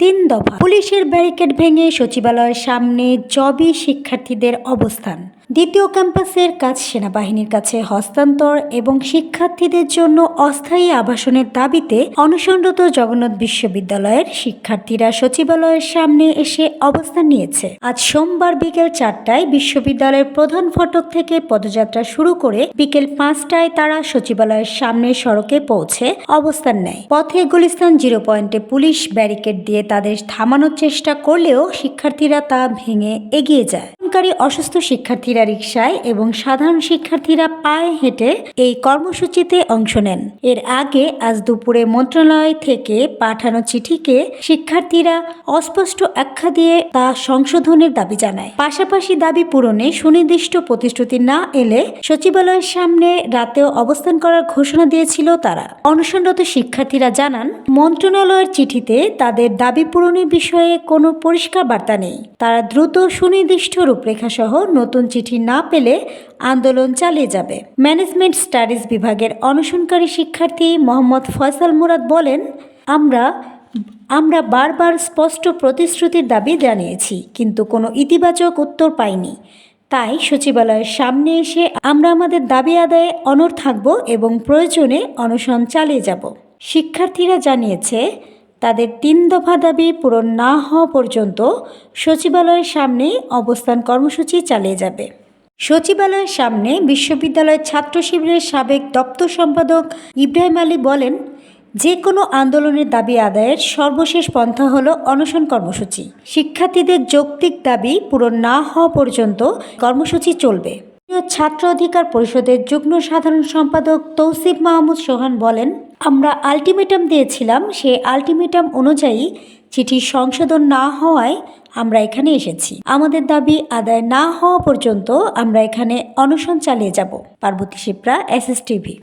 তিন দফা। পুলিশের ব্যারিকেড ভেঙে সচিবালয়ের সামনে জবি শিক্ষার্থীদের অবস্থান। দ্বিতীয় ক্যাম্পাসের কাজ সেনাবাহিনীর কাছে হস্তান্তর এবং শিক্ষার্থীদের জন্য অস্থায়ী আবাসনের দাবিতে অনশনরত জগন্নাথ বিশ্ববিদ্যালয়ের শিক্ষার্থীরা সচিবালয়ের সামনে এসে অবস্থান নিয়েছে। আজ সোমবার বিকেল চারটায় বিশ্ববিদ্যালয়ের প্রধান ফটক থেকে পদযাত্রা শুরু করে বিকেল পাঁচটায় তারা সচিবালয়ের সামনে সড়কে পৌঁছে অবস্থান নেয়। পথে গুলিস্তান জিরো পয়েন্টে পুলিশ ব্যারিকেড দিয়ে তাদের থামানোর চেষ্টা করলেও শিক্ষার্থীরা তা ভেঙে এগিয়ে যায়। আন্দোলনকারী অসুস্থ শিক্ষার্থীরা রিকশায় এবং সাধারণ শিক্ষার্থীরা পায়ে হেঁটে এই কর্মসূচিতে অংশ নেন। এর আগে আজ দুপুরে মন্ত্রণালয় থেকে পাঠানো চিঠিকে শিক্ষার্থীরা অস্পষ্ট আখ্যা দিয়ে তা সংশোধনের দাবি জানায়। পাশাপাশি দাবি পূরণে সুনির্দিষ্ট প্রতিশ্রুতি না এলে সচিবালয়ের সামনে রাতেও অবস্থান করার ঘোষণা দিয়েছিল তারা। অনশনরত শিক্ষার্থীরা জানান, মন্ত্রণালয়ের চিঠিতে তাদের দাবি পূরণের বিষয়ে কোনো পরিষ্কার বার্তা নেই। তারা দ্রুত সুনির্দিষ্ট রূপরেখা সহ নতুন চিঠি না পেলে আন্দোলন চালিয়ে যাবে। ম্যানেজমেন্ট স্টাডিজ বিভাগের অনশনকারী শিক্ষার্থী মোহাম্মদ ফয়সাল মুরাদ বলেন, আমরা আমরা বারবার স্পষ্ট প্রতিশ্রুতির দাবি জানিয়েছি, কিন্তু কোনো ইতিবাচক উত্তর পাইনি। তাই সচিবালয়ের সামনে এসে আমরা আমাদের দাবি আদায়ে অনড় থাকব এবং প্রয়োজনে অনশন চালিয়ে যাব। শিক্ষার্থীরা জানিয়েছে তাদের তিন দফা দাবি পূরণ না হওয়া পর্যন্ত সচিবালয়ের সামনে অবস্থান কর্মসূচি চালিয়ে যাবে। সচিবালয়ের সামনে বিশ্ববিদ্যালয়ের ছাত্র শিবিরের সাবেক দপ্তর সম্পাদক ইব্রাহিম আলী বলেন যে কোনো আন্দোলনের দাবি আদায়ের সর্বশেষ পন্থা হলো অনশন কর্মসূচি। শিক্ষার্থীদের যৌক্তিক দাবি পূরণ না হওয়া পর্যন্ত কর্মসূচি চলবে। ছাত্র অধিকার পরিষদের যুগ্ম সাধারণ সম্পাদক তৌসিফ মাহমুদ সোহান বলেন, আমরা আলটিমেটাম দিয়েছিলাম, সে আলটিমেটাম অনুযায়ী চিঠি সংশোধন না হওয়ায় আমরা এখানে এসেছি। আমাদের দাবি আদায় না হওয়া পর্যন্ত আমরা এখানে অনশন চালিয়ে যাব। Parbati Shipra, S S TV.